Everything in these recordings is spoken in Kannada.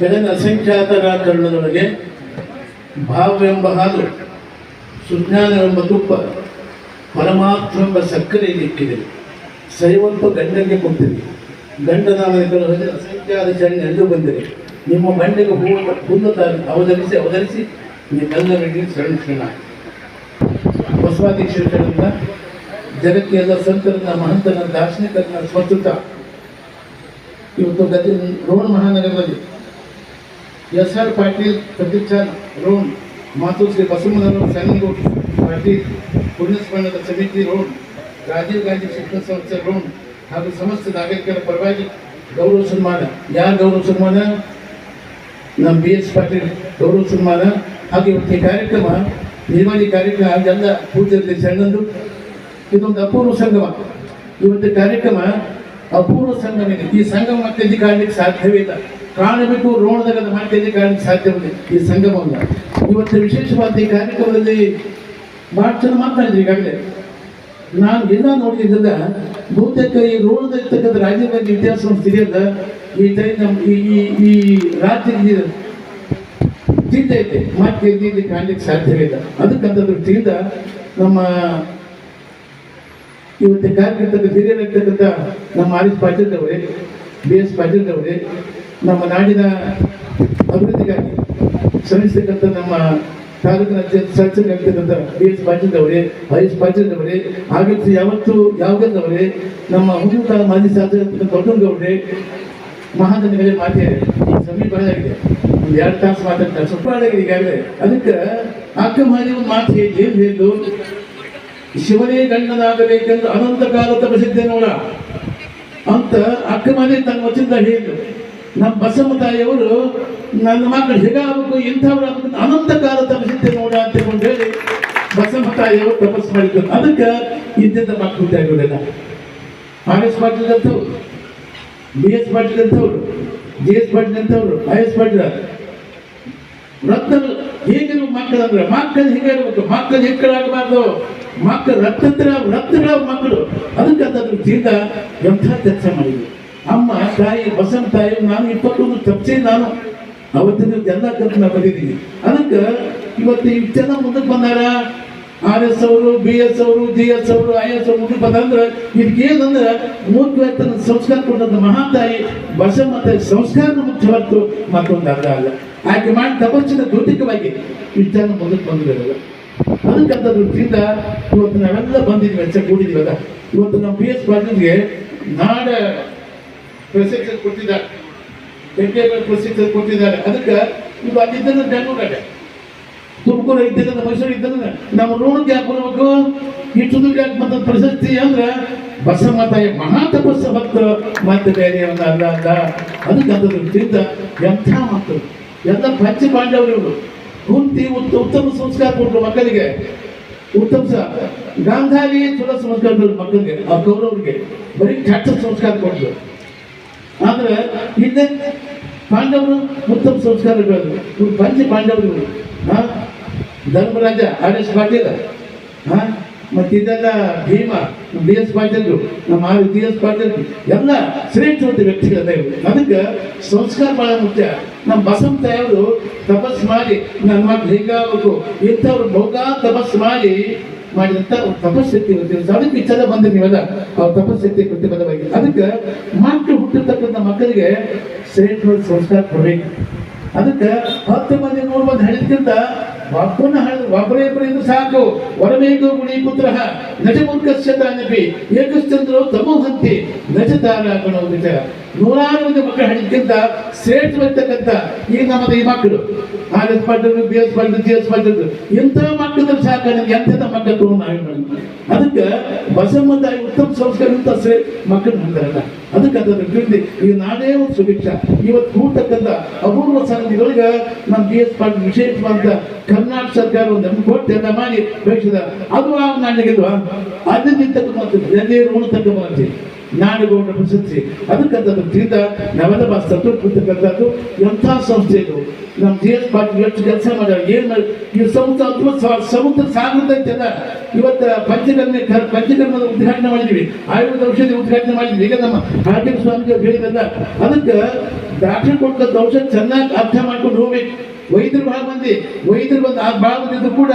ಬೆಳೆದ ಅಸಂಖ್ಯಾತ ವ್ಯಾಕರಣದೊಳಗೆ ಭಾವವೆಂಬ ಹಾಲು, ಸುಜ್ಞಾನವೆಂಬ ತುಪ್ಪ ಪರಮಾತ್ಮವೆಂಬ ಸಕ್ಕರೆ ಇಕ್ಕಿದೆ. ಸೈವಲ್ಪ ಗಂಡನಿಗೆ ಕೊಟ್ಟಿದೆ. ಗಂಡನ ಮನೆಗಳು ಹೋದರೆ ಅಸಂಖ್ಯಾತ ಚರಣಿ ಎಂದು ಬಂದಿದೆ. ನಿಮ್ಮ ಬಂಡೆಗೆ ಹೂವು ಹುಲ್ಲು ಅವಧರಿಸಿ ಅವಧರಿಸಿ ನೀವೆಲ್ಲರಿಗೆ ಶರಣ ಬಸವಾದಿ ಕ್ಷೇತ್ರದಿಂದ ಎಲ್ಲ ಸಂತರನ್ನ ಮಹಂತನ ದಾರ್ಶನಿಕರನ್ನ ಸ್ವಚ್ಛತ ಇವತ್ತು ಗತಿ Ron ಮಹಾನಗರದಲ್ಲಿ S R Patil Pratiksha road ಮಾತು ಶ್ರೀ ಬಸವನಗರ ಸನ್ನಿಗೋಡ್ ಪಾಟೀಲ್, ಪುಣ್ಯಸ್ಮರಣದ ಸಮಿತಿ ರೋಡ್, ರಾಜೀವ್ ಗಾಂಧಿ ಶಿಕ್ಷಣ ಸಂಸ್ಥೆ ರೋಡ್, ಹಾಗೂ ಸಮಸ್ತ ನಾಗರಿಕರ ಪರವಾಗಿ ಗೌರವ ಸನ್ಮಾನ. ಯಾರು ಗೌರವ ಸನ್ಮಾನ? ನಮ್ಮ ಬಿ ಎಸ್ ಪಾಟೀಲ್ ಗೌರವ ಸನ್ಮಾನ. ಹಾಗೆ ಇವತ್ತು ಈ ಕಾರ್ಯಕ್ರಮ, ನಿರ್ವಹಣೆ ಕಾರ್ಯಕ್ರಮ ಅದೆಲ್ಲ ಪೂಜೆಯಲ್ಲಿ ಸಣ್ಣದು. ಇದೊಂದು ಅಪೂರ್ವ ಸಂಗಮ. ಇವತ್ತು ಕಾರ್ಯಕ್ರಮ ಅಪೂರ್ವ ಸಂಗಮ ಇದೆ ಈ ಸಂಗಮ ಮತ್ತೆ ಕಾಣಲಿಕ್ಕೆ ಸಾಧ್ಯವೇ ಕಾಣಬೇಕು ರೋಣದಾಗ ಅದು ಇಲ್ಲಿ. ಕಾಣಲಿಕ್ಕೆ ಸಾಧ್ಯವಿದೆ ಈ ಸಂಗಮವನ್ನು ಇವತ್ತು ವಿಶೇಷವಾದ ಈ ಕಾರ್ಯಕ್ರಮದಲ್ಲಿ ಚೆನ್ನಾಗಿ ಮಾತನಾಡಿದ್ರಿ ಈಗಾಗಲೇ. ನಾನು ಎಲ್ಲ ನೋಡಿದ್ರಿಂದ ಬಹುತೇಕ ಈ ರೋಡ್ದಲ್ಲಿರ್ತಕ್ಕಂಥ ರಾಜ್ಯದ ಇತಿಹಾಸ ಇತಿಹಾಸವನ್ನು ತಿಳಿಯಲ್ಲ. ಈ ಟೈಮ್ ಈ ಈ- ರಾಜ್ಯದ ಚಿಂತೆ ಐತೆ. ಮತ್ತೆ ಇಲ್ಲಿ ಕಾಣಲಿಕ್ಕೆ ಸಾಧ್ಯವಿಲ್ಲ ಅದಕ್ಕಂತ ದೃಷ್ಟಿಯಿಂದ ನಮ್ಮ ಇವತ್ತು ಕಾರ್ಯಕರ್ತಕ್ಕೆ ಹಿರಿಯರಾಗಿರ್ತಕ್ಕಂಥ ನಮ್ಮ ಆರ್ ಎಸ್ ಪಾಟೀಲ್ ಅವರೇ, ಬಿ ಎಸ್ ಪಾಟೀಲ್ ಅವರೇ ನಮ್ಮ ನಾಡಿನ ಅಭಿವೃದ್ಧಿಗಾಗಿ ಶ್ರಮಿಸ್ತಕ್ಕಂಥ ನಮ್ಮ ತಾಲೂಕಿನ ಸಚಿವರಾಗಿರ್ತಕ್ಕಂಥ ಬಿ ಎಸ್ ಪಾಟೀಲ್ ಅವರೇ ಎಸ್ ಪಾಟೀಲ್ ಅವರೇ ಆಗಿತ್ತು ಯಾವತ್ತು ಅವರೇ ನಮ್ಮ ಹುಡುಗ ಮಾಜಿ ಶಾಸಕರಾಗಿರ್ತಕ್ಕಂಥ ದೊಡ್ಡಗೌಡ್ರೆ ಮಹಾಜನಗಳೇ ಮಾತೆ ಸಮೀಪ ಆಗಿದೆ ಒಂದು ಎರಡು ತಾಸು ಮಾತಾಡ್ತಾರೆ ಸ್ವಲ್ಪ ಈಗಾಗಲೇ ಅದಕ್ಕೆ ಅಕ್ಕ ಮಾಡಿ ಒಂದು ಮಾತು ಹೇಳಿ, ಏನು ಹೇಳಿದ್ದು ಶಿವನೇ ಗಂಡನಾಗಬೇಕೆಂದು ಅನಂತ ಕಾಲ ತಪಸಿದ್ದೆ ಅಂತ ಅಕ್ಕ ತನ್ನ ವಚನದ ಹೇಳಿದ್ರು ನಮ್ಮ ಬಸಮ್ಮ ತಾಯಿಯವರು ನನ್ನ ಮಕ್ಕಳು ಹೇಗಾಗಬೇಕು, ಇಂಥವ್ರು ಅನಂತ ಕಾಲ ತಪಸಿದ್ದೆ ನೋಡ ಅಂತ ಹೇಳಿ ಬಸಮ್ಮ ತಾಯಿಯವರು ತಪಸ್ಸು ಮಾಡಿದ್ರು. ಅದಕ್ಕೆ ಇದ್ದಿದ್ದ ಮಕ್ಕಳು ತಾಯಿಗಳೆಲ್ಲ ಆರ್ ಎಸ್ ಪಾಟೀಲ್ ಅಂತವ್ರು ಬಿ ಎಸ್ ಪಾಟೀಲ್ ಅಂತವ್ರು ಜಿ ಎಸ್ ಪಾಟೀಲ್ ಅಂತವ್ರು ಐ ಎಸ್ ಪಾಟೀಲ್ ರತ್ನ ಹೇಗಿರುವ ಮಕ್ಕಳು ಅಂದ್ರೆ, ಮಕ್ಕಳು ಹೇಗೆ ಇರಬೇಕು ಮಕ್ಕಳು ಹೆಕ್ಕಳಾಗಬಾರ್ದು ಮಕ್ಕಳು ರತ್ನತ್ರ ರತ್ನಗಳ ಮಕ್ಕಳು. ಅದಕ್ಕೆ ಅದ್ರ ಜೀತ ಎಂಥ ಕೆಲಸ ಮಾಡಿದ್ವಿ ಅಮ್ಮ, ತಾಯಿ ಬಸಮ್ಮ ತಾಯಿ, ನಾನು ಇಪ್ಪತ್ತೊಂದು ತಪ್ಸೆ ನಾನು ಅವತ್ತಿನ ಎಲ್ಲ ಕಲ್ತು ನಾ ಬಂದಿದ್ದೀನಿ ಅದಕ್ಕೆ ಇವತ್ತು ಇಷ್ಟೆಲ್ಲ ಮುಂದಕ್ಕೆ ಬಂದಾರ? ಆರ್ ಎಸ್ ಅವರು, ಬಿ ಎಸ್ ಅವರು, ಜಿ ಎಸ್ ಅವರು, ಐ ಎಸ್ ಅವರು ಮುಂದಕ್ಕೆ ಬಂದಂದ್ರೆ ಇದಕ್ಕೆ ಏನಂದ್ರೆ ತನ್ನ ಸಂಸ್ಕಾರ ಕೊಟ್ಟಂತ ಮಹಾತಾಯಿ ಬಸಮ್ಮ ತಾಯಿ ಸಂಸ್ಕಾರ ಮುಖ್ಯ ಹೊರತು ಮತ್ತೊಂದು ಅರ್ಥ ಅಲ್ಲ. ಆಕೆ ಮಾಡಿ ತಪಸ್ಸಿನ ದೌತಿಕವಾಗಿ ಜನ ಮುಂದಕ್ಕೆ ಬಂದಿರಲ್ಲ ಅದಕ್ಕಂತ ದೃಷ್ಟಿಯಿಂದ ಇವತ್ತು ನಾವೆಲ್ಲ ಬಂದಿದ್ವಿ ಹೆಚ್ಚ ಕೂಡಿದ್ವಲ್ಲ ಇವತ್ತು ನಮ್ಮ ಬಿ ಎಸ್ ಪಾಟೀಲ್ಗೆ ನಾಡ ಪ್ರಶಸ್ತಿ ಕೊಟ್ಟಿದ್ದಾರೆ. ಎಂಟೇಬಲ್ ಪ್ರಶಸ್ತಿ ಕೊಟ್ಟಿದ್ದಾರೆ. ಅದಕ್ಕೆ ಇದು ಅಲ್ಲಿದ್ದ ಬೆಂಗಳೂರಾಗ ತುಮಕೂರು ಇದ್ದಾಗ ಮೈಸೂರು ಇದ್ದಂದ್ರೆ ನಮ್ಮ ಋಣಕ್ಕೆ ಯಾಕೆ ಬರಬೇಕು? ಇಷ್ಟು ದುಡ್ಡು ಯಾಕೆ ಬಂದ ಪ್ರಶಸ್ತಿ ಅಂದ್ರೆ ಬಸಮ್ಮ ತಾಯಿ ಮಹಾ ತಪಸ್ಸ ಭಕ್ತರು ಮತ್ತೆ ಬೇರೆ ಒಂದು ಅಲ್ಲ ಅಲ್ಲ ಅದಕ್ಕೆ ಅದನ್ನು ತಿಂದ ಎಂಥ ಮಕ್ಕಳು ಎಲ್ಲ ಪಂಚ ಪಾಂಡವರು ಇವರು. ಕುಂತಿ ಉತ್ತ ಉತ್ತಮ ಸಂಸ್ಕಾರ ಕೊಟ್ಟರು ಮಕ್ಕಳಿಗೆ. ಉತ್ತಮ ಗಾಂಧಾರಿ ಚಲೋ ಸಂಸ್ಕಾರ ಮಕ್ಕಳಿಗೆ, ಆ ಕೌರವರಿಗೆ. ಬರೀ ಕೆಟ್ಟ ಸಂಸ್ಕಾರ ಕೊಟ್ಟರು ಆದ್ರೆ ಹಿಂದೆ ಪಾಂಡವರು ಉತ್ತಮ ಸಂಸ್ಕಾರ ಬೆಳೆದ್ರು ಇವ್ರು ಪಂಚ ಪಾಂಡವರು ಹಾಂ? Dharmaraja R S Patil. ಹಾ? ಮತ್ತೆ ಇದೆಲ್ಲ ಭೀಮ ಬಿ ಎಸ್ ಪಾಟೀಲ್ರು, ನಮ್ಮ ಬಿ ಎಸ್ ಪಾಟೀಲ್ ಎಲ್ಲ ಶ್ರೇಷ್ಠವಾದ ವ್ಯಕ್ತಿಗಳ ಇವರು. ಅದಕ್ಕೆ ಸಂಸ್ಕಾರ ಬಹಳ ಮುಖ್ಯ. ನಮ್ಮ ಬಸಂತ ತಾಯಿಯವರು ತಪಸ್ಸು ಮಾಡಿ ನನ್ನ ಮಕ್ಕಳು ಹಿಂಗಾಗಬೇಕು. ಇಂಥವ್ರು ಬಹುಗಾ ತಪಸ್ಸು ಮಾಡಿ ಮಾಡಿದಂತ ಒಂದು ತಪಸ್ಸಕ್ತಿ ಗೊತ್ತಿರುತ್ತೆ ಅದಕ್ಕೆ ವಿಚಾರ ಬಂದ ನೀವೆಲ್ಲ ಅವ್ರ ತಪಸ್ಸಕ್ತಿ ಪ್ರತಿಬದ್ಧವಾಗಿ ಅದಕ್ಕೆ ಮಕ್ಕಳು ಹುಟ್ಟಿರ್ತಕ್ಕಂಥ ಮಕ್ಕಳಿಗೆ ಶ್ರೇಷ್ಠ ಸಂಸ್ಕಾರ ಕೊಡಬೇಕು. ಅದಕ್ಕೆ ಹತ್ತು ಮಂದಿ, ನೂರು ಮಂದಿ ಹೇಳಿದ್ಕಿಂತ ಒಬ್ಬನ ಒಬ್ಬರೇ ಇಬ್ಬರಿಂದ ಸಾಕು. ವರಮೇಗೋ ಗುಣಿ ಪುತ್ರ ನಜಮುಖಸ್ಯ ತಾನಪಿ, ಏಕಶ್ಚಂದ್ರೋ ತಮೋಹಂತಿ ನಜತಾರ ಗಣೋ ನಿಜ ನೂರಾರು ಮಂದಿ ಮಕ್ಕಳು ಹೇಳಿದ್ಕಿಂತ ಬರ್ತಕ್ಕಂಥ ಈಗ ನಮ್ಮದು ಈ ಮಕ್ಕಳು. R S B S Patil G S Patil ಇಂಥ ಮಕ್ಕಳು ಸಾಕು ನನಗೆ ಎಂಥದ ಮಕ್ಕಳು ನಾವು ಅದಕ್ಕೆ ಬಸಮ್ಮದಾಯಿ ಉತ್ತಮ ಸಂಸ್ಕಾರ ಅಂತ ಶ್ರೇ ಮಕ್ಕಳು ಮಾಡ್ತಾರಲ್ಲ, ಅದಕ್ಕೆ ಅದನ್ನು ಕೃತಿ ಈ ನಾಡೇ ಒಂದು ಸುಭಿಕ್ಷ. ಇವತ್ತು ಕೂಡ್ತಕ್ಕಂಥ ಅಪೂರ್ವ ಸಂಗತಿಗಳಿಗೆ ನಮ್ಮ ಬಿ ಎಸ್ ಪಾಟೀಲ್ ವಿಶೇಷವಾದ ಕರ್ನಾಟಕ ಸರ್ಕಾರ ಒಂದು ಕೊಟ್ಟು ಎಲ್ಲ ಮಾಡಿ ಬೆಳೆಸಿದ ಅದು ಆ ನಾಡಿಗಿದ್ವಾ ಅದನ್ನ ತಕ್ಕ ಮಾಡ್ತೀವಿ ಎಲ್ಲಿ ತಕ್ಕ ಮಾಡ್ತೀವಿ ನಾಡಗೌಡ ಪ್ರಶಸ್ತಿ ಅದಕ್ಕಂತ ತಿಂದ ನಾವೆಲ್ಲ ಬಾ ಕೂತಕ್ಕಂಥದ್ದು ಎಂಥ ಸಂಸ್ಥೆ ಇದು ನಮ್ಮ ಜಿ ಎಸ್ ಪಾಟೀಲ್ ಎಷ್ಟು ಕೆಲಸ ಮಾಡ್ಯಾರ, ಏನು ಮಾಡಿ, ಈ ಸಂಸ್ಥೆ ಸ- ಸಮುದ್ರ ಸಾಗರದೈತೆಲ್ಲ ಇವತ್ತು ಪಂಚಕರ್ಮ ಪಂಚಕರ್ಮದ ಉದ್ಘಾಟನೆ ಮಾಡಿದ್ವಿ. ಆಯುರ್ವೇದ ಔಷಧಿ ಉದ್ಘಾಟನೆ ಮಾಡಿದ್ವಿ. ಈಗ ನಮ್ಮ ಹಾಟೀಲ್ ಸ್ವಾಮಿಗೆ ಹೇಳಿದಲ್ಲ ಅದಕ್ಕೆ ಡಾಕ್ಟರ್ ಕೊಟ್ಟದ್ದು ಔಷಧ ಚೆನ್ನಾಗಿ ಅರ್ಥ ಮಾಡ್ಕೊಂಡು ಹೋಗ್ಬೇಕು. ವೈದ್ಯರು ಬಹಳ ಮಂದಿ ವೈದ್ಯರು ಬಂದು ಆ ಭಾಳ ಮಂದಿ ಕೂಡ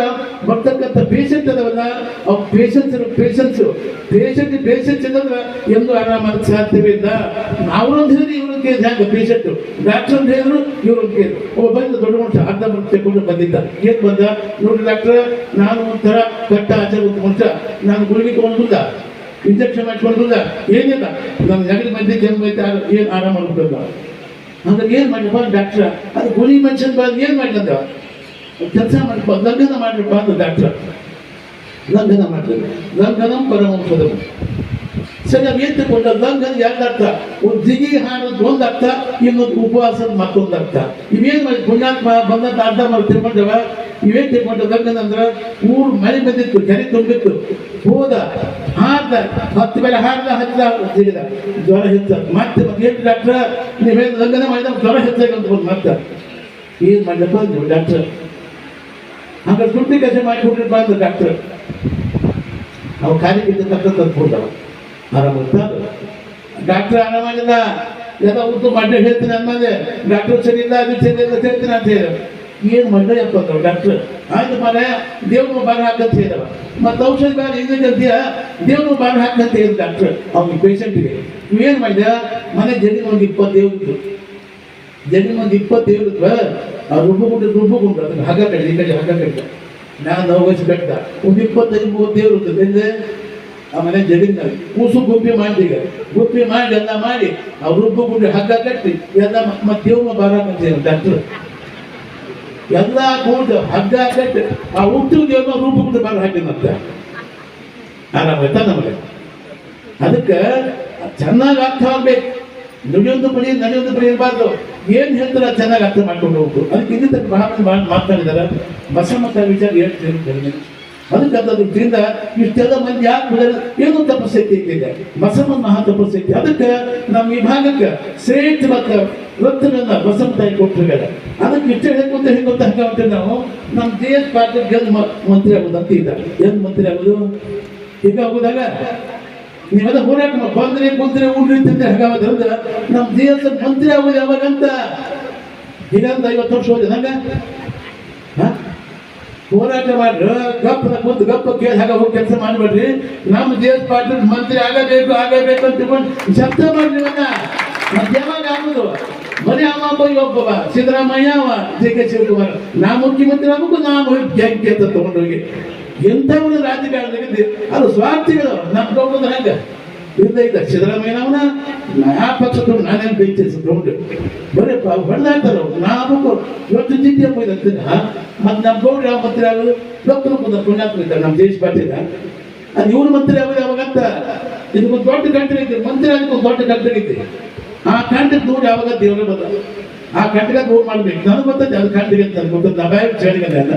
ಬರ್ತಕ್ಕಂಥ ಪೇಷಂಟ್ ಅದವಲ್ಲ, ಅವ್ ಪೇಷನ್ಸ್ ಪೇಷನ್ಸ್ ಪೇಷಂಟ್ ಪೇಷನ್ಸ್ ಅಂದ್ರೆ ಎಂದು ಆರಾಮಾಗಕ್ಕೆ ಸಾಧ್ಯವಿಲ್ಲ ಅವ್ರೊಂದು ಹೇಳಿದ್ರೆ ಹೇಳಿ ಕೇಸ್ ಹ್ಯಾಂಗ ಪೇಷಂಟ್ ಡಾಕ್ಟರ್ ಅಂತ ಹೇಳಿದ್ರು, ಇವರು ಕೇಸ್ ಒಬ್ಬ ಬಂದು ದೊಡ್ಡ ಮನುಷ್ಯ ಅರ್ಧ ಮನುಷ್ಯ ತೆಕೊಂಡು ಬಂದಿದ್ದ. ಏನ್ ಬಂದ? ನೋಡಿ ಡಾಕ್ಟರ್ ನಾನು ಒಂಥರ ಕಟ್ಟ ಆಚಾರ ಮನುಷ್ಯ. ನಾನು ಗುಳಿಗೆ ತಗೊಂಡಿಲ್ಲ ಇಂಜೆಕ್ಷನ್ ಮಾಡ್ಕೊಂಡಿಲ್ಲ ಏನಿಲ್ಲ. ನನ್ನ ನೆಗಡಿ ಬಂದಿ ಜನ್ಮ ಐತೆ ಏನು ಆರಾಮ ಮಾಡ್ಬಿಟ್ಟಲ್ಲ ಅಂದ್ರೆ ಏನು ಮಾಡ್ಲಪ್ಪ ಡಾಕ್ಟ್ರ ಅದು ಗುಳಿ ಮನುಷ್ಯನ ಬಂದು ಏನು ಮಾಡ್ಲಂದ ಕೆಲಸ ಮಾಡ್ಕೊ ಲಗ್ನ ಮಾಡ್ರಪ್ಪ ಅಂತ ಡಾಕ್ಟ್ರ ಲಗ್ನ ಮಾಡ್ತಾರೆ ಲಗ್ನಂ ಪರಮಂಶದ. ಸರಿ ಅವ್ ಏನ್ ತಗೊಂಡ ಲಗ್ನ ಎರಡು ಅರ್ಥ ಒಂದು ದಿಗಿ ಹಾಡೋದು ಒಂದು ಅರ್ಥ ಇನ್ನೊಂದು ಉಪವಾಸದ ಮತ್ತೊಂದು ಅರ್ಥ ಇವೇನ್ ಪುಣ್ಯಾತ್ಮ ಬಂದಂತ ಅರ್ಧ ಮಾಡಿ ತಿಳ್ಕೊಂಡವ ಇವೇನ್ ತಿಳ್ಕೊಂಡ ಲಗ್ನ ಊರು ಮಳೆ ಬಂದಿತ್ತು ತುಂಬಿತ್ತು. ಹೋದ ಹಾರ್ದ ಹತ್ತು ಮೇಲೆ ಹಾರ್ದ ಹತ್ತಿದ ಸಿಗಿದ ಜ್ವರ ಹೆಚ್ಚ. ಮತ್ತೆ ಮತ್ತೆ ಡಾಕ್ಟ್ರ? ನೀವೇನು ಲಗ್ನ ಮಾಡಿದ ಜ್ವರ ಹೆಚ್ಚಾಗಂತ ಬಂದು ಮತ್ತೆ. ಏನು ಮಾಡ್ಲಪ್ಪ ಡಾಕ್ಟರ್? ಹಂಗ ಸುಟ್ಟಿ ಕೆಲಸ ಮಾಡಿ ಕೊಟ್ಟಿರ್ಬಾರ್ದು ಡಾಕ್ಟರ್. ಅವ್ರು ಕಾರ್ಯಕ್ಕೆ ತಕ್ಕಂತ ಕೊಡ್ತಾವ ಆರಾಮಾಗ್ತಾ ಡಾಕ್ಟರ್ ಆರಾಮಾಗಿಲ್ಲ ಎಲ್ಲ ಉತ್ತು ಮಾಡ್ದೆ ಹೇಳ್ತೀನಿ ಅಂದ್ಮೇಲೆ ಡಾಕ್ಟರ್ ಸರಿ ಇಲ್ಲ ಅದು ಸರಿ ಇಲ್ಲ ಹೇಳ್ತೀನಿ ಅಂತ ಹೇಳಿದ ಏನು ಅಪ್ಪ ಅಂದ್ರು ಡಾಕ್ಟರ್? ಆಯ್ತು ಮನೆ ದೇವ್ರು ಬಾರ ಹಾಕಂತ ಹೇಳಿದವ ಮತ್ತೆ ಔಷಧಿ ಬಾರ ಹಿಂಗೆ ಅಂತೀಯ? ದೇವ್ರು ಬಾರ ಹಾಕಂತ ಹೇಳಿದ ಡಾಕ್ಟರ್. ಅವ್ನಿಗೆ ಪೇಷಂಟ್ಗೆ ಏನು ಮಾಡಿದ ಮನೆ ಜನಿಗೆ ಒಂದು ಇಪ್ಪತ್ತು ದೇವ್ರಿದ್ರು ಜನಿಗೆ ಒಂದು ಇಪ್ಪತ್ತು ದೇವ್ರಿದ್ವ ಆ ರುಬ್ಬುಗುಂಡು ರುಬ್ಬುಗುಂಡು ಅದಕ್ಕೆ ಹಗ್ಗ ಕಟ್ಟಿ, ಈ ಕಡೆ ಹಗ್ಗ ಕಟ್ಟ. ನಾನು ನೋವು ವಯಸ್ಸು ಕಟ್ಟ ಒಂದು ಇಪ್ಪತ್ತೈದು ಮೂವತ್ತು ದೇವ್ರು ಇರ್ತದೆ ಎಲ್ಲಿ? ಆ ಮನೆ ಜಡಿನಲ್ಲಿ ಕೂಸು ಗುಪ್ಪಿ ಮಾಡಿದೀಗ ಗುಪ್ಪಿ ಮಾಡಿ ಎಲ್ಲ ಮಾಡಿ ಆ ರುಬ್ಬು ಗುಂಡಿ ಹಗ್ಗ ಕಟ್ಟಿ, ಎಲ್ಲ ಮತ್ತೆ ದೇವ್ರ ಬಾರ ಡಾಕ್ಟರ್ ಎಲ್ಲ ಕೂಡ ಹಗ್ಗ ಕಟ್ಟಿ, ಆ ಹುಟ್ಟಿದ ದೇವ್ರ ರೂಪ ಗುಂಡಿ ಬಾರ ಹಾಕಿದಂತ ಆರಾಮಾಯ್ತಾ ನಮಗೆ ಅದಕ್ಕೆ ಚೆನ್ನಾಗಿ ಅರ್ಥ ಆಗ್ಬೇಕು. ನುಡಿಯೊಂದು ಬಳಿ ನಡೆಯೊಂದು ಬಳಿ ಇರಬಾರ್ದು. ಏನು ಹೇಳ್ತಾರೆ ಚೆನ್ನಾಗಿ ಅರ್ಥ ಮಾಡ್ಕೊಂಡು ಹೋಗ್ಬೇಕು. ಅದಕ್ಕೆ ಇಲ್ಲಿ ತಕ್ಕ ಬಹಳ ಮಾಡ್- ಮಾತಾಡಿದಾರ ವಿಚಾರ ಹೇಳ್ತೀನಿ. ಅದರಿಂದ ಇಷ್ಟೆಲ್ಲ ಮಂದಿ ಯಾಕೆ ಏನು ತಪಸ್ಸೈತಿ ಇಲ್ಲಿದೆ ಬಸವನ ಮಹಾ ತಪಸ್ಸೈತಿ. ಅದಕ್ಕೆ ನಮ್ಮ ವಿಭಾಗಕ್ಕೆ ಶ್ರೇಷ್ಠ ಮತ್ತು ವೃತ್ತಗಳನ್ನ ಬಸವ ತಾಯಿ ಕೊಟ್ಟಿರ್ತಾರೆ ಅದಕ್ಕೆ ಇಷ್ಟ ಹೇಳ್ಕೊಂತ ಹಂಗ ನಾವು ನಮ್ಮ ದೇಹದ ಪಾರ್ಟಿ ಗೆದ್ದು ಮ- ಮಂತ್ರಿ ಆಗೋದು ಅಂತ ಇದ್ದಾರೆ ಏನು ಮಂತ್ರಿ ಆಗೋದು? ಈಗ ಹೋದಾಗ ನೀವೆಲ್ಲ ಹೋರಾಟ ಬಂದ್ರೆ ಕುಂತ್ರೆ ಅಂತ ತಿಂದ್ರೆ ಹಾಗಾದ್ರೆ ನಮ್ಮ ದೇಹದ ಮಂತ್ರಿ ಆಗೋದು ಯಾವಾಗಂತ? ಈಗಂತ ಐವತ್ತು ವರ್ಷ ಹೋದ ನಂಗ. ಹ? ಹೋರಾಟ ಮಾಡ್ರಿ. ಗಪ್ಪ ಕುಂತು ಗಪ್ಪ ಕೇಳಿ ಹಾಗೆ ಹೋಗಿ ಕೆಲಸ ಮಾಡ್ಬೇಡ್ರಿ ನಮ್ಮ ದೇಶ ಪಾರ್ಟಿ ಮಂತ್ರಿ ಆಗಬೇಕು ಆಗಬೇಕು ಅಂತ ತಿಳ್ಕೊಂಡು ಶಬ್ದ ಮಾಡ್ರಿ ಇವನ್ನ. ಮತ್ತೆ ಯಾವಾಗ ಆಗುದು? ಬರೀ ಒಬ್ಬವ ಸಿದ್ದರಾಮಯ್ಯ ಅವ ಜೆ ಕೆ ಶಿವಕುಮಾರ್ ನಾ ಮುಖ್ಯಮಂತ್ರಿ ಆಗಬೇಕು, ನಾ ಹೋಗಿ ಗ್ಯಾಂಗ್ ಅಂತ ತಗೊಂಡೋಗಿ ಎಂಥವನು ರಾಜಕಾರಣದಲ್ಲಿ, ಅದು ಸ್ವಾರ್ಥಿಗಳು ನಮ್ಮ ಹೋಗೋದು ಹಂಗ. ಇಲ್ಲ ಇಲ್ಲ ಸಿದ್ದರಾಮಯ್ಯನವನ ನಾ ಪಕ್ಷ ತಗೊಂಡು ನಾನೇನು ಬೈತೆ ತಗೊಂಡು ಬರೀ ಹೊಡೆದಾಡ್ತಾರ ನಾವು ಇವತ್ತು ಜಿದ್ದಿ ಹಬ್ಬ ಅಂತೀರ ಮತ್ತೆ ನಮ್ಮ ಗೌಡ್ರು ಯಾವ ಮಂತ್ರಿ ಆಗೋದು? ಡಾಕ್ಟರ್ ಮುಂದೆ ಇದ್ದಾರೆ, ನಮ್ಮ ದೇಶ ಪಾಟಿಲ್ಲ ಅದು ಇವ್ರ ಮಂತ್ರಿ ಆಗೋದು ಯಾವಾಗಂತ ಇದಕ್ಕೊಂದು ದೊಡ್ಡ ಕಂಟ್ರಿ ಐತಿ. ಮಂತ್ರಿ ಅದಕ್ಕೆ ಒಂದು ದೊಡ್ಡ ಕಂಟ್ರಿ ಐತಿ. ಆ ಕಂಟ್ರಿಗೆ ನೋಡಿ ಯಾವಾಗ ದೇವರೇ ಬಂದ. ಆ ಕಂಟ್ರಿಗೆ ದೂರ ಮಾಡ್ಬೇಕು. ನನಗೆ ಗೊತ್ತೈತೆ ಅದು ಕಂಟ್ರಿಗೆ ಅಂತ. ನನಗೆ ಗೊತ್ತೈತೆ. ನಾ ಹೇಳಿಗಲ್ಲ ಅಲ್ಲ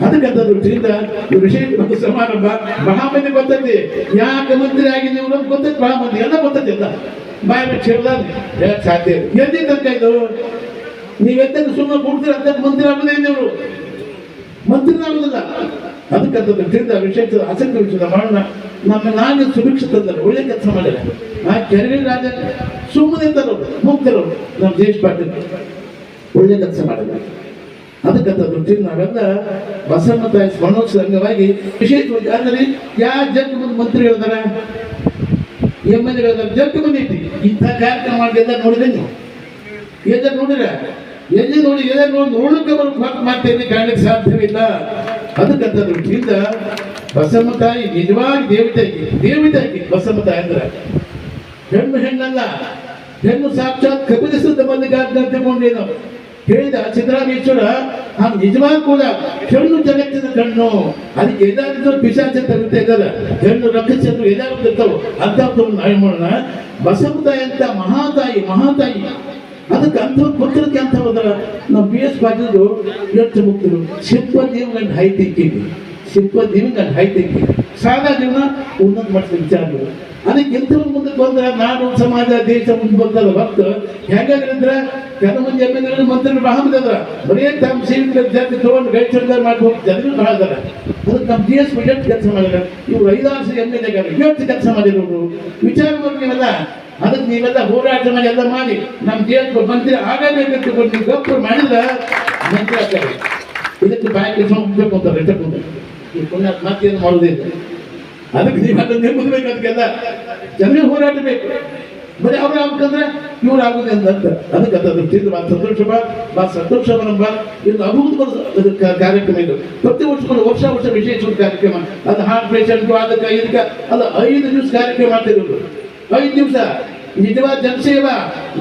ಅದಕ್ಕಂತ ದೃಷ್ಟಿಯಿಂದ ಈ ವಿಷಯ ಒಂದು ಸಮಾರಂಭ ಬಹಳ ಮಂದಿ ಯಾಕೆ ಮಂತ್ರಿ ಆಗಿದೆ ಇವ್ರು ಗೊತ್ತೈತಿ ಬಹಳ ಮಂದಿ ಎಲ್ಲ ಗೊತ್ತೈತಿ ಅಂತ. ಬಾಯಿ ಬಿಟ್ಟು ಹೇಳ್ದಾನೆ ಸಾಧ್ಯ. ಎಲ್ಲಿ ತನಕ ಇದು? ನೀವೆತ್ತ ಸುಮ್ಮನೆ ಕೊಡ್ತೀರ? ಅಂತ ಮಂತ್ರಿ ಆಗೋದೇ ಇವರು. ಮಂತ್ರಿ ಅದಕ್ಕೆ ಅದಕ್ಕಂತ ದೃಷ್ಟಿಯಿಂದ ವಿಷಯ ಆಸಕ್ತಿ ವಿಷಯದ ಮಾಡೋಣ ನಮ್ಮ ನಾನು ಸುಭಿಕ್ಷಿತಂದರು ಒಳ್ಳೆ ಕೆಲಸ ಮಾಡಿಲ್ಲ ಆ ಕೆರೆ ರಾಜ ಸುಮ್ಮನೆ ತರೋರು ಮುಕ್ತರು ನಮ್ಮ ದೇಶ ಪಾಟೀಲ್ ಒಳ್ಳೆ ಕೆಲಸ ಮಾಡಿಲ್ಲ ಅದಕ್ಕಂತ ದೃಷ್ಟಿಯಿಂದ ನಾವೆಲ್ಲ ಬಸವನ ತಾಯಿ ಸ್ಮರಣೋತ್ಸವ ಅಂಗವಾಗಿ ವಿಶೇಷವಾಗಿ ಅಂದರೆ ಯಾವ ಜಗ್ ಮುಂದೆ ಮಂತ್ರಿ ಹೇಳ್ತಾರೆ ಎಂ ಎಲ್ ಹೇಳ್ತಾರೆ ಜಗ್ ಬಂದೈತಿ ಇಂಥ ಕಾರ್ಯಕ್ರಮ ಮಾಡಿದ ನೋಡಿದೆ ನೀವು. ಎಲ್ಲ ನೋಡಿದ್ರೆ? ಎಲ್ಲಿ ನೋಡಿ, ಎಲ್ಲ ನೋಡಿ ನೋಡಕ್ಕೆ ಬರೋ ಮಾತು ಮಾಡ್ತೇನೆ ಕಾಣಲಿಕ್ಕೆ ಸಾಧ್ಯವಿಲ್ಲ. ಅದಕ್ಕಂತ ದೃಷ್ಟಿಯಿಂದ ಬಸಮ್ಮ ತಾಯಿ ನಿಜವಾಗಿ ದೇವತೆ ದೇವತೆ ಬಸಮ್ಮ ತಾಯಿ ಅಂದ್ರೆ. ಹೆಣ್ಣು ಹೆಣ್ಣಲ್ಲ, ಹೆಣ್ಣು ಸಾಕ್ಷಾತ್ ಕಪಿಲಿಸಿದ ಬಂದಿಗಾರ ತಿಳ್ಕೊಂಡೇನು ಹೇಳಿದ ಚಿತ್ರಾಮೇಶ್ವರ ಆ ನಿಜವಾಗ ಕೂಡ ಹೆಣ್ಣು ಜಗತ್ತಿನ ಕಣ್ಣು ಅದಕ್ಕೆ ಏನಾದ್ರು ಪಿಶಾಚ ತರುತ್ತೆ ಇದ್ದಾರೆ. ಹೆಣ್ಣು ರಕ್ಷಿಸಲು ಏನಾದ್ರು ಇರ್ತಾವ ನಾಯಮಣ್ಣ ನಾಯಿ ಮಾಡೋಣ. ಬಸಮ್ಮ ತಾಯಿ ಅಂತ ಮಹಾತಾಯಿ ಮಹಾತಾಯಿ. ಅದಕ್ಕೆ ಅಂಥ ಪುತ್ರಕ್ಕೆ ಅಂತ ಹೋದ್ರ ನಾವು ಬಿ ಎಸ್ ಪಾಟೀಲ್ರು ಎಷ್ಟು ಮುಕ್ತರು ದೇವ್ ಜೀವನ ಹೈ ತಿಂಕಿಂಗ್ ಶಿಲ್ಪ ಜೀವನ ಹೈ ತಿಂಕಿಂಗ್ ಸಾದಾ ಜೀವನ, ಉನ್ನತ ಮಟ್ಟದ ವಿಚಾರಗಳು. ಅದಕ್ಕೆ ಎಂತ ಮುಂದೆ ಬಂದ್ರೆ ನಾಡು ಸಮಾಜ, ದೇಶ ಮುಂದೆ ಬಂದಲ್ಲ ಹೊತ್ತು ಹೆಂಗಂದ್ರೆ ಕೆಲವು ಮಂದಿ ಎಂ ಎಲ್ ಮಂತ್ರಿ ಮಹಮ್ಮದ್ ಅದ್ರ ಬರೀ ತಮ್ಮ ಸೀಟ್ ಜಾತಿ ತಗೊಂಡು ಗೈಡ್ ಸರ್ದಾರ್ ಮಾಡಿ ಹೋಗಿ ಜನರು ಬಹಳ ಅದಕ್ಕೆ ನಮ್ಮ ಜಿ ಎಸ್ ಎಷ್ಟು ಕೆಲಸ ಮಾಡಿದ್ರೆ ಇವ್ರು ಐದಾರು ಎಂ ಎಲ್ ಎಗಾರ ಇವತ್ತು ಕೆಲಸ ಮಾಡಿರೋರು ವಿಚಾರ ಮಾಡಿ ಅದಕ್ಕೆ ನೀವೆಲ್ಲ ಹೋರಾಟ ಮಾಡಿ, ಎಲ್ಲ ಮಾಡಿ. ನಮ್ಮ ಜಿ ಎಸ್ ಮಂತ್ರಿ ಬೇಕು ನೀವು ಗಪ್ಪು ಮಾಡಿದ್ರೆ ಮಂತ್ರಿ ಆಗ್ತಾರೆ. ಇದಕ್ಕೆ ಬ್ಯಾಂಕ್ ಕೆಲಸ ಹೋಗ್ಬೇಕು ಅಂತಾರೆ ಪುಣ್ಯ ಮತ್ತೇನು ಮಾಡೋದಿಲ್ಲ ಅದಕ್ಕೆ ನೀವು ಅದನ್ನು ನೆಮ್ಮದಿಬೇಕು ಅದಕ್ಕೆಲ್ಲ ಜನರಿಗೆ ಹೋರಾಟ ಬೇಕು ಬರೀ ಅವ್ರು ಆಗ್ಬೇಕಂದ್ರೆ ಇವ್ರು ಆಗುದಿಲ್ಲ ಅಂತ. ಅದಕ್ಕೆ ಅದು ತಿಂದು ಬಾ ಸಂತೋಷ ಬಾ ಬಾ ಸಂತೋಷ ಬರಂಬ ಇದು ಅಭಿವೃದ್ಧಿ ಕಾರ್ಯಕ್ರಮ ಇದು. ಪ್ರತಿ ವರ್ಷ ಒಂದು ವರ್ಷ ವರ್ಷ ವಿಶೇಷ ಕಾರ್ಯಕ್ರಮ. ಅದು ಹಾರ್ಟ್ ಪೇಷಂಟ್ಗೂ ಅದಕ್ಕೆ ಇದಕ್ಕೆ ಅದು ಐದು ದಿವಸ ಕಾರ್ಯಕ್ರಮ ಮಾಡ್ತಿರೋದು. ಐದು ದಿವಸ. ನಿಜವಾದ ಜನಸೇವಾ.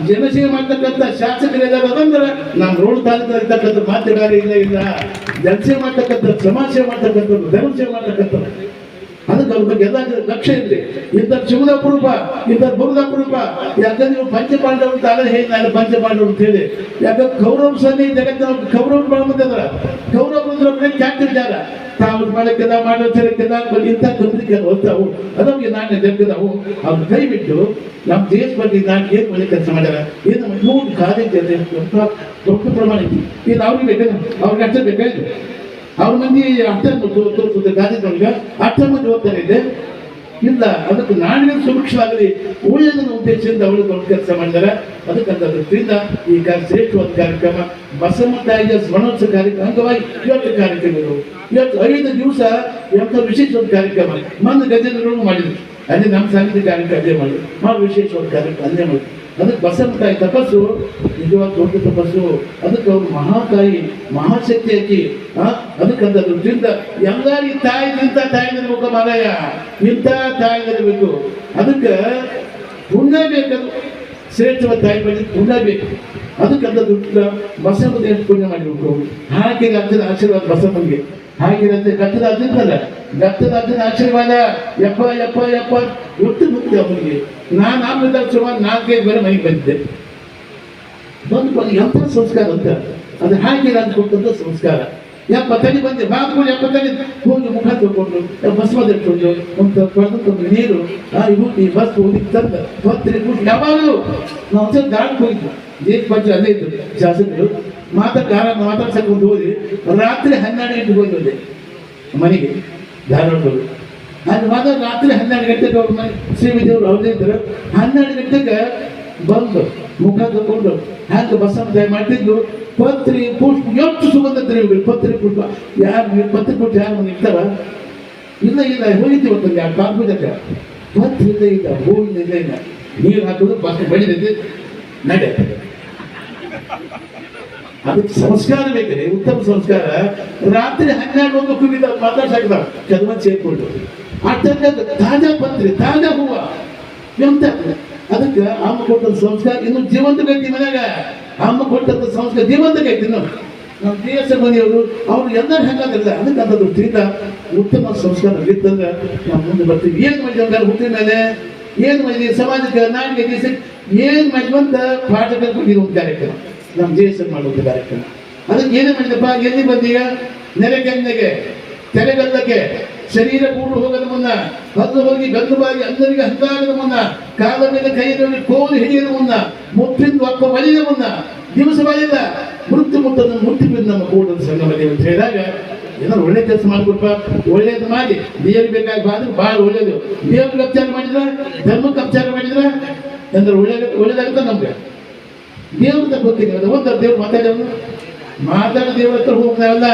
ಜನಸೇವೆ ಮಾಡ್ತಕ್ಕಂಥ ಶಾಸಕರಿದ್ದಾರೆ ಅದಂದ್ರೆ ನಮ್ಮ ರೋಡ್ ತಾಲೂಕಲ್ಲಿ ಇರ್ತಕ್ಕಂಥ ಮಾತುಗಾರ ಇಲ್ಲ ಇಲ್ಲ. ಜನಸೇವೆ ಮಾಡ್ತಕ್ಕಂಥ ಸಮಾಜ ಸೇವೆ ಮಾಡ್ತಕ್ಕಂಥದ್ದು ಧರ್ಮ ಸೇವೆ ಮಾಡ್ತಕ್ಕಂಥದ್ದು ಅದಕ್ಕೆ ಅವ್ರ ಬಗ್ಗೆ ಎಲ್ಲ ಲಕ್ಷ್ಯ ಇದ್ರಿ. ಇಂಥ ಶಿವನ ಅಪರೂಪ ಇಂಥ ಬುರದ ಅಪರೂಪ ಯಾಕಂದ್ರೆ ನೀವು ಪಂಚಪಾಂಡವರು ಅಂತ ಅಲ್ಲ ಹೇಳಿ, ನಾನು ಪಂಚಪಾಂಡವರು ಅಂತ ಹೇಳಿ. ಯಾಕಂದ್ರೆ ಕೌರವ ಸನ್ನಿ ಜಗತ್ತಿನ ಕೌರವ ಬಳಮಂತಂದ್ರ ಕೌರವ ಮೇಲೆ ಕ್ಯಾಪ್ಟನ್ ತಾವು ಮಾಡಕ್ಕೆಲ್ಲ ಮಾಡೋದಕ್ಕೆಲ್ಲ ಇಂಥ ಗಮನಕ್ಕೆ ಹೋಗ್ತಾವು. ಅದಕ್ಕೆ ನಾನು ಜಗ್ಗದವು. ಅವ್ರು ಕೈ ಬಿಟ್ಟು ನಮ್ಮ ದೇಶ ಬಗ್ಗೆ ನಾನು ಏನು ಮನೆ ಕೆಲಸ ಮಾಡ್ಯಾರ, ಏನು ನೂರು ಕಾರ್ಯ ದೊಡ್ಡ ಪ್ರಮಾಣ ಐತಿ. ಇದು ಅವ್ರಿಗೆ ಬೇಕಾದ್ರೆ ಅವ್ರಿಗೆ ಅಷ್ಟೇ ಬೇಕಾಯ್ತು ಅವ್ರ ಮಂದಿ ತೋರಿಸುತ್ತೆ ಕಾರ್ಯಕ್ರಮ ಅರ್ಥ ಮಂದಿ ಓದ್ತಾರೆ ಇದೆ. ಇಲ್ಲ, ಅದಕ್ಕೆ ನಾಡಿನ ಸುಭಿಕ್ಷವಾಗಲಿ ಉಳಿಯೋದನ್ನ ಉದ್ದೇಶದಿಂದ ಅವರು ದೊಡ್ಡ ಕೆಲಸ ಮಾಡಿದ್ದಾರೆ ಅದಕ್ಕಂತ ದೃಷ್ಟಿಯಿಂದ ಈ ಶ್ರೇಷ್ಠವಾದ ಕಾರ್ಯಕ್ರಮ. ಬಸವ ತಾಯಿಯ ಸ್ಮರಣೋತ್ಸವ ಕಾರ್ಯಕ್ರಮ, ಅಂಗವಾಗಿ ಇವತ್ತು ಕಾರ್ಯಕ್ರಮಗಳು. ಇವತ್ತು ಐದು ದಿವಸ ಎಂಥ ವಿಶೇಷವಾದ ಕಾರ್ಯಕ್ರಮ. ಮಂದ ಗಜೇಂದ್ರಗಳು ಮಾಡಿದ್ರು. ಅದೇ ನಮ್ಮ ಸಾಹಿತ್ಯ ಕಾರ್ಯಕ್ರಮ ಅದೇ ಮಾಡಿದ್ರು. ಮಾಡಿ ವಿಶೇಷವಾದ ಕಾರ್ಯಕ್ರಮ ಅದೇ ಮಾಡಿದ್ರು. ಅದಕ್ಕೆ ಬಸಮ್ಮ ತಾಯಿ ತಪಸ್ಸು ನಿಜವಾದ ದೊಡ್ಡ ತಪಸ್ಸು. ಅದಕ್ಕೆ ಅವ್ರು ಮಹಾತಾಯಿ ಮಹಾಶಕ್ತಿ ಹಾಕಿ ಅದಕ್ಕೆ ಅದಕ್ಕಂತ ಚಿಂತ ಎಲ್ಲಾರಿ ತಾಯಿ ನಿಂತ ತಾಯಿ ನಿರ್ಬೇಕು ಮಾರಾಯ. ಇಂಥ ತಾಯಿ ನಿರ್ಬೇಕು ಅದಕ್ಕೆ ಪುಣ್ಯ ಬೇಕದು ಶ್ರೇಷ್ಠವಾದ ತಾಯಿ ಬಗ್ಗೆ ಪುಣ್ಯ ಬೇಕು ಅದಕ್ಕಂತ ದುಡ್ಡು ದೇಶ ಪುಣ್ಯ ಮಾಡಿರ್ಬೇಕು ಹಾಗೆ ಅಂತ ಆಶೀರ್ವಾದ ಬಸಮ್ಮನಿಗೆ ಹಾಗೆ ಕತ್ತದ ಗತ್ತದ ಕತ್ತದ ಗತ್ತದ ಅಜ್ಜನ ಆಶೀರ್ವಾದ. ಯಪ್ಪ ಯಪ್ಪ ಯಪ್ಪ. ಒಟ್ಟು ಮುಕ್ತಿ ಅವನಿಗೆ. ನಾನು ಆಮೇಲೆ ಸುಮಾರು ನಾಲ್ಕೈದು ಬೇರೆ ಮನೆಗೆ ಬಂದಿದ್ದೆ. ಬಂದು ಬಂದು ಎಂಥ ಸಂಸ್ಕಾರ ಅಂತ. ಅದು ಹಾಗೆ ಕೊಟ್ಟಂತ ಸಂಸ್ಕಾರ. ಯಪ್ಪ ತಲೆ ಬಂದೆ. ಬಾತ್ಕೊಂಡು ಯಪ್ಪ, ತಡಿ. ಹೋಗಿ ಮುಖ ತಗೊಂಡು ಭಸ್ಮ ಇಟ್ಕೊಂಡು ಒಂದು ಪಡೆದುಕೊಂಡು ನೀರು. ಆ, ಈ ಬಸ್ ಹೋಗಿ ತಂದ. ಹೊತ್ತಿರಿ ಯಾವಾಗಲೂ ನಾವು ಹೋಗಿದ್ವಿ. ದೇಶ ಪಂಚ ಅದೇ ಇತ್ತು ಶಾಸಕರು ಮಾತಾಡ ಮಾತಾಡ್ಸಕ್ಕೆ ಒಂದು ಹೋಗಿ ರಾತ್ರಿ ಹನ್ನೆರಡು ಗಂಟೆಗೆ ಹೋಗಿ ಹೋದೆ. ಮನೆಗೆ ಧಾರವಾಡದವರು. ಅದು ಮಾತ್ರ ರಾತ್ರಿ ಹನ್ನೆರಡು ಗಂಟೆಗೆ ಅವ್ರ ಮನೆ ಶ್ರೀವಿದೇವ್ರು ಅವ್ರದೇ ಇದ್ರು ಹನ್ನೆರಡು ಗಂಟೆಗೆ ಬಂದು ಮುಖ ತಗೊಂಡು ಹ್ಯಾಂಗೆ ಬಸಮ್ಮ ದಯ ಮಾಡ್ತಿದ್ದು ಪತ್ರಿ ಪುಷ್ಪ, ಎಷ್ಟು ಸುಗಂಧ ತೆರಿಬೇಕು ಪತ್ರಿ ಪುಷ್ಪ. ಯಾರು ಪತ್ರಿ ಪುಷ್ಪ ಯಾರು ಇರ್ತಾರ? ಇಲ್ಲ ಇಲ್ಲ ಹೋಗಿದ್ದೀವಿ ಒಂದು ಯಾರು ಕಾಲ್ಪೂಜಕ್ಕೆ ಪತ್ರಿ ಇಲ್ಲ ಇಲ್ಲ ಹೂವಿನ ಇಲ್ಲ ಇಲ್ಲ. ನೀರು ಹಾಕೋದು ಬಸ್ ಬೆಳೆದಿದ್ದೆ ನಡೆ. ಅದಕ್ಕೆ ಸಂಸ್ಕಾರ ಬೇಕ್ರಿ ಉತ್ತಮ ಸಂಸ್ಕಾರ. ರಾತ್ರಿ ಹನ್ನೆರಡು, ಒಂದು ಕುಗಿದ ಮಾತಾಡ್ಸಾಕಿದ ಕೆಲವೊಂದು ಸೇರ್ಕೊಂಡು ಅಟ್ಟ ತಾಜಾ ಪತ್ರಿ, ತಾಜಾ ಹೂವ. ಎಂತ? ಅದಕ್ಕೆ ಅಮ್ಮ ಕೊಟ್ಟಂತ ಸಂಸ್ಕಾರ. ಇನ್ನು ಜೀವಂತ ಗೈತಿ ಮನ್ಯಾಗ ಅಮ್ಮ ಕೊಟ್ಟಂತ ಸಂಸ್ಕಾರ. ಜೀವಂತ ಗೈತಿ ಇನ್ನು. ನಮ್ಮ ಡಿ ಎಸ್ ಮನೆಯವರು, ಅವ್ರು ಎಲ್ಲರೂ ಹೆಂಗಾಗಿಲ್ಲ ಅದಕ್ಕೆ ಅಂತ ದೃಷ್ಟಿಯಿಂದ ಉತ್ತಮ ಸಂಸ್ಕಾರ ಇತ್ತಂದ್ರೆ ನಾವು ಮುಂದೆ ಬರ್ತೀವಿ. ಏನು ಮಾಡಿದ್ರೆ ಹುಟ್ಟಿದ ಮೇಲೆ? ಏನು ಮಾಡಿದ್ವಿ ಸಮಾಜಕ್ಕೆ ನಾಡಿಗೆ ಏನು ಮಾಡಿದ್ವಂತ ಪಾಠ ಕಲ್ಕೊಂಡಿರೋ ಕಾರ್ಯಕ್ರಮ. ನಮ್ಮ ದೇಶದಲ್ಲಿ ಮಾಡುವಂಥ ಕಾರ್ಯಕ್ರಮ. ಅದಕ್ಕೆ ಏನೇ ಮಾಡಿದಪ್ಪ, ಎಲ್ಲಿ ಬಂದೀಗ? ನೆರೆಗಂಗೆಗೆ ತೆರೆಗಲ್ಲಕ್ಕೆ ಶರೀರ ಕೂಡು ಹೋಗದ ಮುನ್ನ, ಬಂದು ಹೋಗಿ ಗಂದು ಬಾಗಿ ಅಂದರಿಗೆ ಹತ್ತಾಗದ ಮುನ್ನ, ಕಾಲ ಮೇಲೆ ಕೈಯಲ್ಲಿ ಕೋಲು ಹಿಡಿಯದ ಮುನ್ನ ಮುಟ್ಟಿಂದು ಅಪ್ಪ ಬಲಿದ ಮುನ್ನ, ದಿವಸ ಬಲಿದ ಮೃತ್ಯು ಮುಟ್ಟದ ಮುಟ್ಟಿ ಬಿದ್ದು ನಮ್ಮ ಕೂಡ ಸಂಗಮದೆ ಅಂತ ಹೇಳಿದಾಗ, ಏನಾದ್ರು ಒಳ್ಳೆ ಕೆಲಸ ಮಾಡ್ಕೊಡ್ಪ ಒಳ್ಳೇದು ಮಾಡಿ, ದೇವ್ರಿಗೆ ಬೇಕಾಗಿ ಬಾದ್ರೆ ಭಾಳ ಒಳ್ಳೇದು ದೇವ್ರಿಗೆ ಅಪಚಾರ ಮಾಡಿದ್ರೆ? ಧರ್ಮಕ್ಕೆ ಅಪಚಾರ ಮಾಡಿದ್ರೆ? ಅಂದ್ರೆ ಒಳ್ಳೇದು ಒಳ್ಳೇದಾಗುತ್ತೆ ನಮ್ಗೆ? ದೇವ್ರ ಗೊತ್ತಿಲ್ಲ ಒಂದ ದೇವ್ರು ಮಾತಾಡೋನು ಮಾತಾಡ ದೇವ್ರ ಹತ್ರ ಹೋಗ್ತಾವಲ್ಲ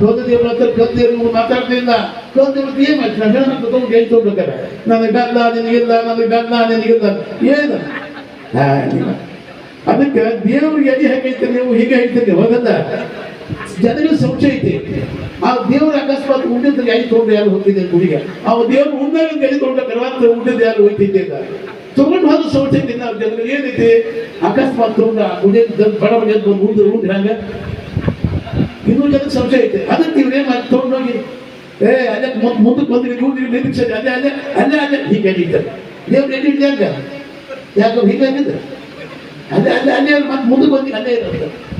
ಹೋದ ದೇವ್ರ ಹತ್ರ ಕಲ್ ದೇವ್ರು ಮಾತಾಡ್ತಿಲ್ಲ ಕೌದ ದೇವ್ರ ಏನ್ ಮಾಡ್ತಾರೆ? ಹೇಳ ತಗೊಂಡು ಹೇಳ್ಕೊಡ್ಬೇಕಾರೆ ನನಗೆ ಗಲ್ಲ ನಿನಗಿಲ್ಲ ನನಗೆ ಗಲ್ಲ ನಿನಗಿಲ್ಲ ಏನು? ಅದಕ್ಕೆ ದೇವ್ರಿಗೆ ಎಲ್ಲಿ ಹೇಗೈತೆ ನೀವು, ಹೀಗೆ ಹೇಳ್ತೀರಿ ಹೋಗಲ್ಲ ಜನರಿಗೆ ಸಂಶಯ ಐತಿ. ಆ ದೇವ್ರ ಅಕಸ್ಮಾತ್ ಉಂಡಿದ್ರೆ ಎಲ್ಲಿ ತೊಗೊಂಡು ಯಾರು ಹೋಗ್ತಿದ್ದೆ ಗುಡಿಗೆ ಆ ದೇವ್ರು ಉಂಡಾಗ ಎಲ್ಲಿ ತೊಗೊಂಡ ಕರವಾತ ಉಂಡಿದ್ದು ಯಾರು ಹೋಗ್ತಿದ್ದೆ ತಗೊಂಡು ಹೋದ ತಿನ್ನ ಜನರಿಗೆ ಏನೈತಿ ಅಕಸ್ಮಾತ್ ತಗೊಂಡ ಗುಡಿ ಬಡ ಬಡ ಬಂದು ಮುಂದೆ ಉಂಡು, ಹಂಗ? ಇನ್ನೂ ಜನಕ್ಕೆ ಸಂಶಯ ಐತೆ. ಅದಕ್ಕೆ ಇವ್ರು ಏನ್ ಮಾಡಿ ತಗೊಂಡೋಗಿ ಏ, ಅಲ್ಲೇ ಮುಂದ್- ಮುಂದಕ್ಕೆ ಬಂದ್ರಿ ನೋಡಿ ನಿರೀಕ್ಷೆ ಅಲ್ಲೇ ಅಲ್ಲೇ ಅಲ್ಲೇ ಅಲ್ಲೇ. ಹೀಗೆ ಎಲ್ಲಿದ್ದಾರೆ ದೇವ್ರು ಎಲ್ಲಿ ಹಂಗ? ಯಾಕೆ ಹೀಗೆ ಆಗಿದ್ದ ಅಲ್ಲೇ ಅಲ್ಲೇ ಅಲ್ಲೇ ಮತ್ತೆ ಮುಂದಕ್ಕೆ ಬಂದು ಅಲ್ಲೇ ಇರುತ್ತೆ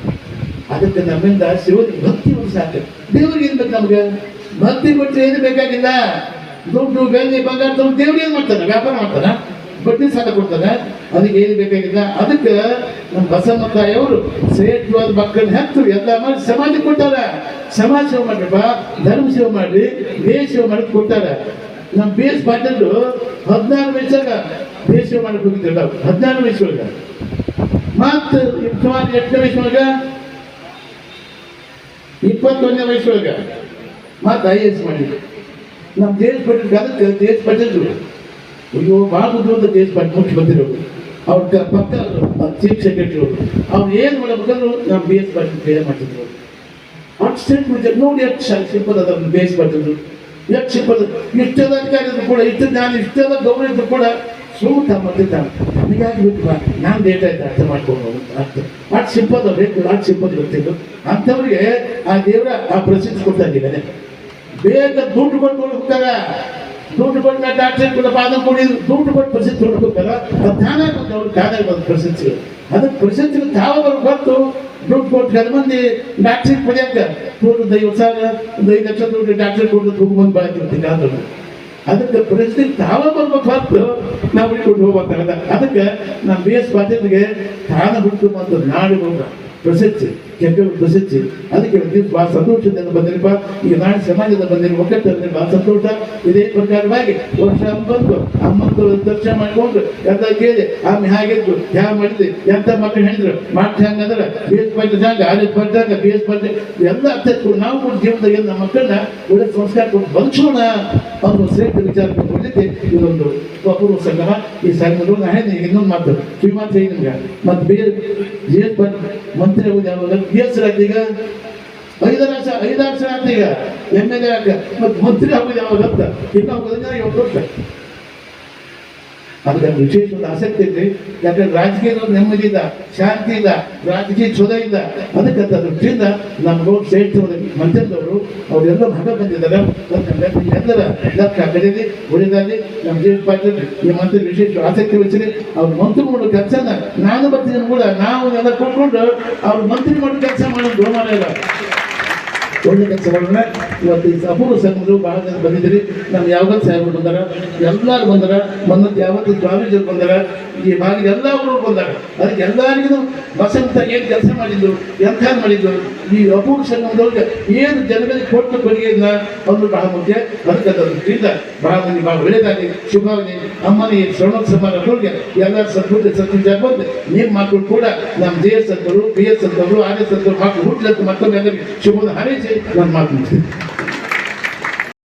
ಅದಕ್ಕೆ ನಮ್ಮಿಂದ ಶಿವನಿಗೆ ಭಕ್ತಿ ಒಂದು ಸಾಕು ದೇವ್ರಿಗೆ ಏನ್ ಬೇಕು ನಮ್ಗೆ? ಭಕ್ತಿ ಕೊಟ್ಟರೆ ಏನು ಬೇಕಾಗಿಲ್ಲ. ದುಡ್ಡು, ಬೆಳ್ಳಿ, ಬಂಗಾರ ತಗೊಂಡು ದೇವ್ರು ಏನ್ ಮಾಡ್ತಾನೆ? ವ್ಯಾಪಾರ ಮಾಡ್ತಾನ? ಬಡ್ಡಿ ಸಾಲ ಕೊಡ್ತಾನೆ ಅದಕ್ಕೆ ಏನು ಬೇಕಾಗಿಲ್ಲ ಅದಕ್ಕೆ ನಮ್ಮ ಬಸಮ್ಮ ತಾಯಿಯವರು ಶ್ರೇಷ್ಠವಾದ ಮಕ್ಕಳನ್ನ ಹೆತ್ತು ಎಲ್ಲ ಮಾಡಿ ಸಮಾಜ ಕೊಟ್ಟಾರ. ಸಮಾಜ ಸೇವೆ ಮಾಡ್ರಪ್ಪ ಧರ್ಮ ಸೇವೆ ಮಾಡ್ರಿ. ದೇಶ ಸೇವೆ ಮಾಡಿ ಕೊಟ್ಟಾರ. ನಮ್ಮ ಬಿ ಎಸ್ ಹದಿನಾರು ವಯಸ್ಸಾಗ ದೇಶ ಸೇವೆ ಮಾಡಕ್ಕೆ ನಾವು. ಹದಿನಾರು ವಯಸ್ಸೊಳಗ. ಮತ್ತು ಸುಮಾರು ಎಂಟನೇ ವಯಸ್ಸೊಳಗ? ಇಪ್ಪತ್ತೊಂದನೇ ವಯಸ್ಸೊಳಗ. ಮತ್ತು ಐ ಎಸ್ ಮಾಡಿದ್ರು. ನಮ್ಮ ದೇಶ ಪಟೇಲ್ ಅದಕ್ಕೆ ದೇಶ ಪಟೇಲ್ ಅಯ್ಯೋ ಭಾಳ ಬುದ್ಧಿವಂತ ದೇಶ ಪಟೇಲ್ ಮುಖ್ಯಮಂತ್ರಿಗಳು ಅವ್ರ. ಕ- ಪಕ್ಕ ಚೀಫ್ ಸೆಕ್ರೆಟರಿ ಅವ್ರು. ಏನು ಮಾಡಬೇಕಂದ್ರು ನಮ್ಮ ಬಿ ಎಸ್ ಪಾಟೀಲ್ ಕ್ಲಿಯರ್ ಮಾಡ್ತಿದ್ರು ಸ್ಟೇಟ್ ಸ್ಟೇಟ್ಮೆಂಟ್ ನೋಡಿ ಎಷ್ಟು ಸಿಂಪಲ್ ಅದ ಬಿ ಎಸ್ ಎಷ್ಟು ಸಿಂಪಲ್ ಇಷ್ಟದ ಅಧಿಕಾರಿ ಕೂಡ, ಇಷ್ಟು ನಾನು ಇಷ್ಟದ ಗೌರವ ಇದ್ರು ಕೂಡ ಸುಮ್ಮನೆ ಮಾಡ್ತಿದ್ದಾನೆ ನನಗಾಗಿ ಬಿಟ್ಟು ಬಾ, ನಾನು ಲೇಟ್ ಆಯ್ತು ಅರ್ಥ ಮಾಡ್ಕೊಂಡು ಅರ್ಥ ಅಷ್ಟು ಸಿಂಪಲ್ ಬೇಕು ಅಷ್ಟು ಸಿಂಪಲ್ ಗೊತ್ತಿದ್ದು ಅಂಥವ್ರಿಗೆ ಆ ದೇವರ ಆ ಪ್ರಸಿದ್ಧಿ ಕೊಡ್ತಾ ಇದ್ದಾನೆ. ಬೇಗ ದುಡ್ಡು ಕೊಟ್ಟು ಹೋಗ್ತಾರ. ದುಡ್ಡು ಕೊಟ್ಟು ಡಾಕ್ಟರ್ ಕೂಡ ಪಾದ ಕೊಡಿ ದುಡ್ಡು ಕೊಟ್ಟು ಪ್ರಸಿದ್ಧಿ ಹೊಡ್ಕೋತಾರ ಅದು ತಾನೇ ಬಂದು ಅವ್ರು ತಾನೇ ಬಂದು ಪ್ರಸಿದ್ಧಿ ಅದಕ್ಕೆ ಪ್ರಸಿದ್ಧಿ ತಾವ ಅವ್ರಿಗೆ ಗೊತ್ತು ದುಡ್ಡು ಕೊಟ್ಟು ಕೆಲ ಮಂದಿ ಡಾಕ್ಟ್ರಿಗೆ ಪಡೆಯಕ್ಕ ನೂರು ಐವತ್ತು ಸಾವಿರ, ಒಂದು ಐದು ಲಕ್ಷ ದುಡ್ಡು ಡಾಕ್ಟರ್ ಕೊಟ್ಟು ಹೋಗಿ ಬಂದು ಬಾಳ್ತಿರ್ತೀನಿ ಆದ್ರೆ ಅದಕ್ಕೆ ಪ್ರಸಿದ್ಧಿ ತಾವ ಬರ್ಬೇಕು ಹೊತ್ತು ನಾವು ಇಟ್ಕೊಂಡು ಹೋಗ್ಬೇಕಾಗಲ್ಲ ಅದಕ್ಕೆ ನಮ್ಮ ಬಿ ಎಸ್ ಪಾಟೀಲ್ಗೆ ತಾನ ಹುಟ್ಟು ನಾಡು ಹೋಗ ಪ್ರಸಿದ್ಧಿ. ಕೆಂಪೇಗೌಡ ಪ್ರಸಿದ್ಧಿ ಅದಕ್ಕೆ ಹೇಳ್ತೀವಿ ಭಾಳ ಸಂತೋಷದಿಂದ ಬಂದಿರಪ್ಪ ಈಗ ನಾಳೆ ಸಮಾಜದ ಬಂದಿರಿ ಒಕ್ಕಟ್ಟಲ್ಲಿ ಭಾಳ ಸಂತೋಷ. ಇದೇ ಪ್ರಕಾರವಾಗಿ ವರ್ಷ ಬಂದು ಅಮ್ಮಂದು ದರ್ಶನ ಮಾಡಿಕೊಂಡು ಎಲ್ಲ ಕೇಳಿ ಆಮೇಲೆ ಹಾಗಿದ್ದು ಯಾವ ಮಾಡಿದ್ವಿ ಎಂತ ಮಕ್ಕಳು ಹೇಳಿದ್ರು? ಮಾಡ್ತಿ ಹಂಗಂದ್ರೆ ಬಿ ಎಸ್ ಜಾಗ ಆರ್ ಎಸ್ ಪಂಚಾಂಗ ಬಿ ಎಸ್ ಪಂಚ ಎಲ್ಲ ಅರ್ಥ ನಾವು ಕೂಡ ಜೀವನದಾಗ ಎಲ್ಲ ಮಕ್ಕಳನ್ನ ಒಳ್ಳೆ ಸಂಸ್ಕಾರ ಕೊಟ್ಟು ಬದುಕೋಣ ಅನ್ನೋ ಶ್ರೇಷ್ಠ ವಿಚಾರ ಕೊಡಲಿಕ್ಕೆ ಇದೊಂದು ಅಪೂರ್ವ ಸಂಗಮ. ಈ ಸಂಘದ ಇನ್ನೊಂದು ಮಾತು. ಕಿವಿ ಮಾತು ಹೇಳಿ ನಿಮ್ಗೆ ಮತ್ತೆ ಬೇರೆ ಜಿ ಎಸ್ ಮಂತ್ರಿ ಯಾವಾಗ? ಬಿ ಎಸ್ ಆಯ್ತು ಈಗ ಐದಾರು ಸಾವಿರ ಎಂ ಎಲ್ ಎ ಆಗ ಮತ್ತೆ ಮಂತ್ರಿ ಆಗೋದು ಯಾವಾಗ ಅಂತ? ಇನ್ನೊಂದು ಹೋಗೋದ್ರೆ ಅದಕ್ಕೆ ವಿಶೇಷವಾದ ಆಸಕ್ತಿ ಐತಿ ಯಾಕಂದ್ರೆ ರಾಜಕೀಯದ ನೆಮ್ಮದಿ ಇಲ್ಲ, ಶಾಂತಿ ಇಲ್ಲ, ರಾಜಕೀಯ ಚೋದ ಇಲ್ಲ. ಅದಕ್ಕೆ ದೃಷ್ಟಿಯಿಂದ ನಮ್ಮ ಶ್ರೇಷ್ಠವಾದ ಮಂತ್ರಿದವರು ಅವರೆಲ್ಲ ಭಾಗ ಬಂದಿದ್ದಾರೆ. ಉಳಿದಲ್ಲಿ ಎಲ್ಲರ ಲಕ್ಷ ಕರೀಲಿ ಉಳಿದಾಗಿ ನಮ್ಮ ಜಿ ಪಾಟೀಲ್, ಈ ಮಂತ್ರಿ ವಿಶೇಷ ಆಸಕ್ತಿ ವಹಿಸಿರಿ. ಅವ್ರ ಮಂತ್ರಿ ಮಾಡೋ ಕೆಲಸನ ನಾನು ಬರ್ತೀನಿ ಕೂಡ, ನಾವು ಎಲ್ಲ ಕೊಟ್ಕೊಂಡು ಅವ್ರ ಮಂತ್ರಿ ಮಾಡೋ ಕೆಲಸ ಮಾಡೋದು ಗೌರವ ಇಲ್ಲ. ಒಳ್ಳೆ ಕೆಲಸ ಮಾಡೋಣ ಇವತ್ತು ಈ ಅಪೂರ್ವ ಸಂಘಗಳು ಬಹಳ ಜನ ಬಂದಿದ್ದೀರಿ. ನಮ್ಮ ಯಾವಾಗ ಸಾಹೇಬರು ಬಂದಾರ. ಎಲ್ಲರೂ ಬಂದಾರ. ಮೊನ್ನತ್ತು ಯಾವತ್ತು ಸ್ವಾಮೀಜಿಯವ್ರು ಬಂದಾರ. ಈ ಭಾಗ ಎಲ್ಲರೂ ಬಂದಾಗ ಅದಕ್ಕೆ ಎಲ್ಲರಿಗೂ ವಸಂತ ಏನು ಕೆಲಸ ಮಾಡಿದ್ದು ಎಂಥ ಮಾಡಿದ್ದು ಈ ಅಪೂರ್ವ ಸಂಗಮದವ್ರಿಗೆ ಏನು ಜನಗಳಿಗೆ ಕೊಟ್ಟು ಕೊಡುಗೆಯನ್ನ ಒಂದು ಬಹಳ ಮುಖ್ಯ ಅದಕ್ಕೆ ಅದರಿಂದ ಬಹಳ ಮಂದಿ ಬಹಳ ಒಳ್ಳೆಯದಾಗಿ ಶುಭವಾಗಿ ಅಮ್ಮನ ಈ ಶ್ರವಣ ಸಮಾರಂಭಗಳಿಗೆ ಎಲ್ಲ ಸದ್ಬುದ್ಧಿ ಸತ್ಯ ಬಂದು ನಿಮ್ಮ ಮಕ್ಕಳು ಕೂಡ ನಮ್ಮ ಜೆ ಎಸ್ ಅಂತವರು ಬಿ ಎಸ್ ಅಂತವರು ಆರ್ ಎಸ್ ಅಂತವರು ಮಕ್ಕಳು ಹುಟ್ಟಲಂತ ಮತ್ತೊಮ್ಮೆ ಎಲ್ಲರಿಗೆ ಶುಭದ ಹಾರೈಸಿ ನಾನು ಮಾತು ಮುಗಿಸ್ತೀನಿ.